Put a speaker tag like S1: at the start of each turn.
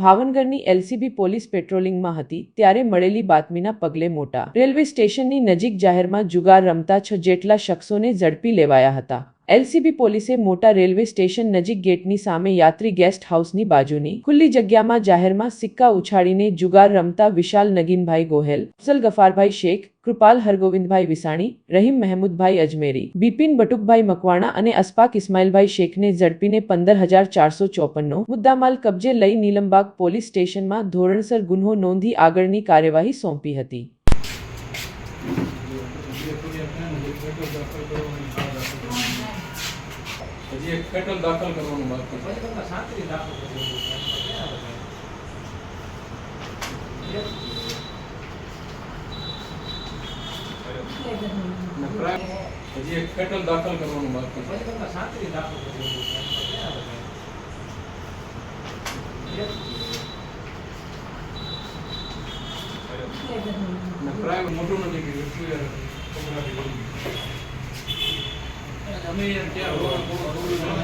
S1: ભાવનગરની LCB police પેટ્રોલિંગમાં હતી, ત્યારે મળેલી બાતમીના પગલે મોટા. રેલવે સ્ટેશનની નજીક જાહેરમાં જુગાર રમતા છ જેટલા શખ્સોને ઝડપી લેવાયા હતા. એલસીબી પોલીસે મોટા રેલવે સ્ટેશન નજીક ગેટની સામે યાત્રી ગેસ્ટ હાઉસની બાજુની ખુલ્લી જગ્યામાં જાહેરમાં સિક્કા ઉછાળીને જુગાર રમતા વિશાલ નગીનભાઈ ગોહેલ અફસલ ગફારભાઈ શેખ, કૃપાલ હરગોવિંદભાઈ વિસાણી, રહીમ મહેમૂદભાઈ અજમેરી, બિપિન બટુકભાઈ મકવાણા અને અસ્પાક ઇસ્માઇલભાઈ શેખને ઝડપીને પંદર હજાર ચારસો ચોપનનો મુદ્દામાલ કબજે લઈ નીલમબાગ પોલીસ સ્ટેશનમાં ધોરણસર ગુન્હો નોંધી આગળની કાર્યવાહી સોંપી હતી.
S2: હજી એક ફેટલ દાખલ કરવાનું બાકી હજી એક ફેટલ દાખલ કરવાનું બાકી પ્રાય મોટું નથી કર્યું. અમે રોડ-